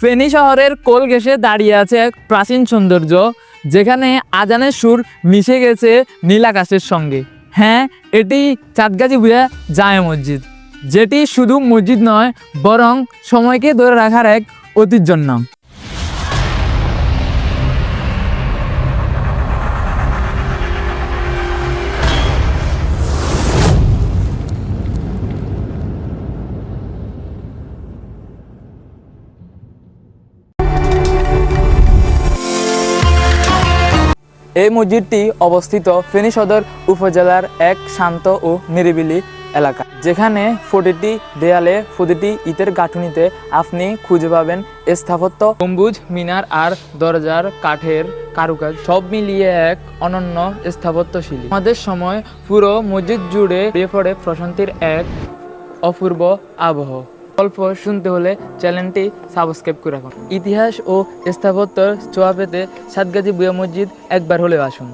ফেনী শহরের কোল ঘেসে দাঁড়িয়ে আছে এক প্রাচীন সৌন্দর্য, যেখানে আজানের সুর মিশে গেছে নীলাকাশের সঙ্গে। হ্যাঁ এটি চাঁদগাজি বুয়া জামে মসজিদ, যেটি শুধু মসজিদ নয়, বরং সময়কে ধরে রাখার এক ঐতিহ্যর নাম। এই মসজিদটি অবস্থিত ফেনী সদর উপজেলার এক শান্ত ও নিরিবিলি এলাকা। যেখানে প্রতিটি দেয়ালে প্রতিটি ইটের গাঁথুনিতে আপনি খুঁজে পাবেন স্থাপত্য, গম্বুজ, মিনার আর দরজার কাঠের কারুকাজ। সব মিলিয়ে এক অনন্য স্থাপত্যশৈলী আমাদের সময় পুরো মসজিদ জুড়ে পড়ে প্রশান্তির এক অপূর্ব আবহ। গল্প শুনতে হলে চ্যানেলটি সাবস্ক্রাইব করে রাখুন। ইতিহাস ও স্থাপত্যর ছোঁয়া পেতে সাতগাছি বুয়া মসজিদ একবার হলেও আসুন।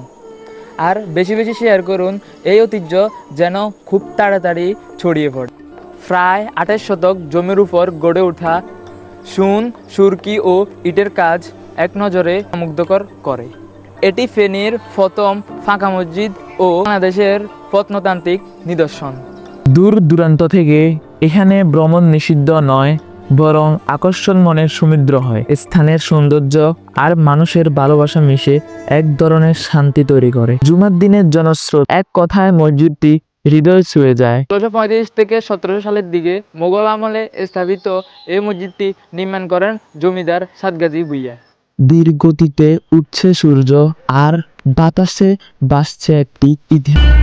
আর বেশি বেশি শেয়ার করুন এই ঐতিহ্য যেন খুব তাড়াতাড়ি ছড়িয়ে পড়ে। প্রায় আঠাশ শতক জমির উপর গড়ে ওঠা সুন সুরকি ও ইটের কাজ এক নজরে মুগ্ধকর করে। এটি ফেনীর প্রথম ফাঁকা মসজিদ ও বাংলাদেশের প্রত্নতান্ত্রিক নিদর্শন। দূর দূরান্ত থেকে এখানে ভ্রমণ নিষিদ্ধ নয় বরং আকর্ষণ মনের সমুদ্র হয়। স্থানের সৌন্দর্য আর মানুষের ভালোবাসা মিশে এক ধরনের শান্তি তৈরি করে। জুমার দিনের জনস্রোত এক কথায় মসজিদটি হৃদয় ছুঁয়ে যায়। ষোলোশো পঁয়ত্রিশ থেকে সতেরোশো সালের দিকে মোগল আমলে স্থাপিত এই মসজিদটি নির্মাণ করেন জমিদার সাতগাজী ভুইয়া। ধীর গতিতে উঠছে সূর্য আর বাতাসে বাসছে একটি ইতিহাস।